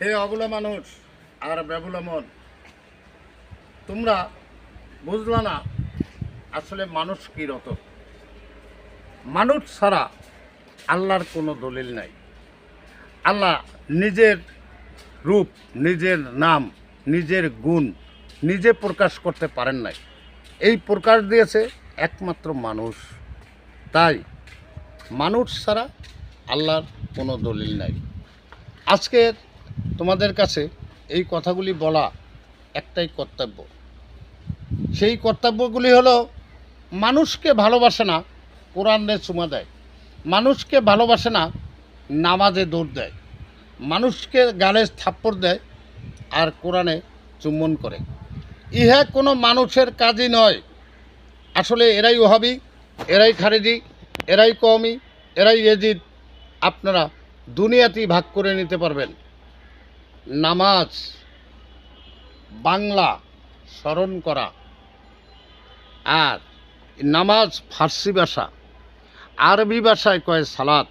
হে অবলা মানুষ আর বেবুলা মন, তোমরা বুঝলা না আসলে মানুষ কি রত মানুষ ছাড়া আল্লাহর কোনো দলিল নাই। আল্লাহ নিজের রূপ, নিজের নাম, নিজের গুণ নিজে প্রকাশ করতে পারেন নাই। এই প্রকাশ দিয়েছে একমাত্র মানুষ। তাই মানুষ ছাড়া আল্লাহর কোনো দলিল নাই। আজকে তোমাদের কাছে এই কথাগুলি বলা একটাই কর্তব্য। সেই কর্তব্যগুলি হলো, মানুষকে ভালোবাসে না, কোরআনে চুমা দেয়। মানুষকে ভালোবাসে না, নামাজে দৌড় দেয়। মানুষকে গালে থাপ্পড় দেয় আর কোরআনে চুম্বন করে। ইহা কোনো মানুষের কাজই নয়। আসলে এরাই ওহাবি, এরাই খারেজি, এরাই কমি এরাই এজিদ আপনারা দুনিয়াতেই ভাগ করে নিতে পারবেন। নামাজ, বাংলা স্মরণ করা আর নামাজ ফার্সি ভাষা, আরবি ভাষায় কয় সালাত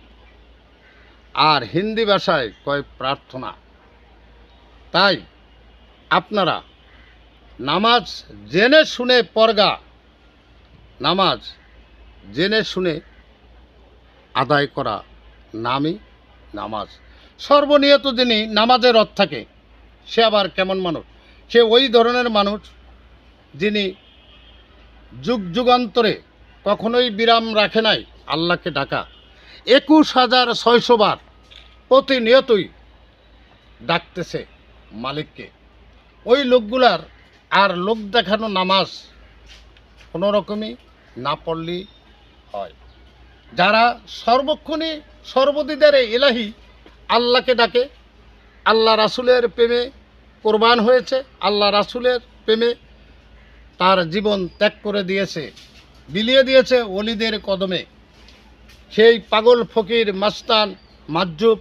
আর হিন্দি ভাষায় কয় প্রার্থনা। তাই আপনারা নামাজ জেনে শুনে পরগা, নামাজ জেনে শুনে আদায় করা নামই নামাজ। সর্বনিয়ত যিনি নামাজের রথ থাকে, সে আবার কেমন মানুষ? সে ওই ধরনের মানুষ যিনি যুগ যুগান্তরে কখনোই বিরাম রাখে নাই, আল্লাহকে ডাকা। একুশ হাজার ছয়শো বার প্রতিনিয়তই ডাকতেছে মালিককে। ওই লোকগুলার আর লোক দেখানো নামাজ কোনো রকমই না পড়লেই হয়। যারা সর্বক্ষণে সর্বদিদারে এলাহি আল্লাহকে ডাকে, আল্লাহ রাসুলের প্রেমে কোরবান হয়েছে, আল্লাহ রাসুলের প্রেমে তার জীবন ত্যাগ করে দিয়েছে, বিলিয়ে দিয়েছে অলিদের কদমে। সেই পাগল ফকির মাস্তান মাজুব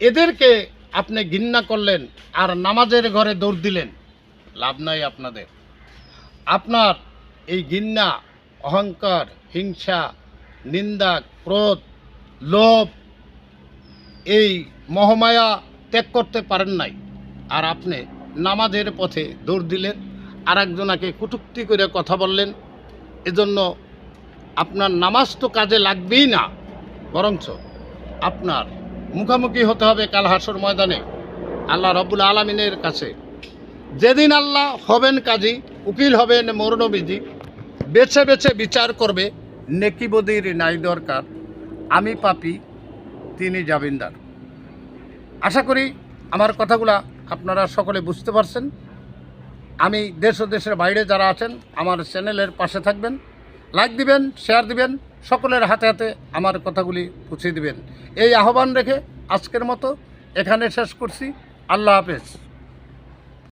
এদেরকে আপনি ঘৃণা করলেন আর নামাজের ঘরে দৌড় দিলেন। লাভ নাই আপনাদের। আপনার এই ঘৃণা, অহংকার, হিংসা, নিন্দা, ক্রোধ, লোভ এই মহামায়া ত্যাগ করতে পারেন নাই। আর আপনি নামাজের পথে দৌড় দিলেন আর একজনাকে কুটুক্তি করে কথা বললেন। এজন্য আপনার নামাজ তো কাজে লাগবেই না, বরঞ্চ আপনার মুখোমুখি হতে হবে কাল হাসর ময়দানে। আল্লাহ রব্বুল আলমিনের কাছে, যেদিন আল্লাহ হবেন কাজী, উকিল হবেন মরণবিজি বেছে বেছে বিচার করবে, নেকিবদির নাই দরকার। আমি পাপি তিনি জামিনদার। আশা করি আমার কথাগুলা আপনারা সকলে বুঝতে পারছেন। আমি দেশ ও দেশের বাইরে যারা আছেন, আমার চ্যানেলের পাশে থাকবেন, লাইক দিবেন, শেয়ার দিবেন, সকলের হাতে হাতে আমার কথাগুলি পুছিয়ে দিবেন। এই আহ্বান রেখে আজকের মতো এখানে শেষ করছি। আল্লাহ হাফেজ।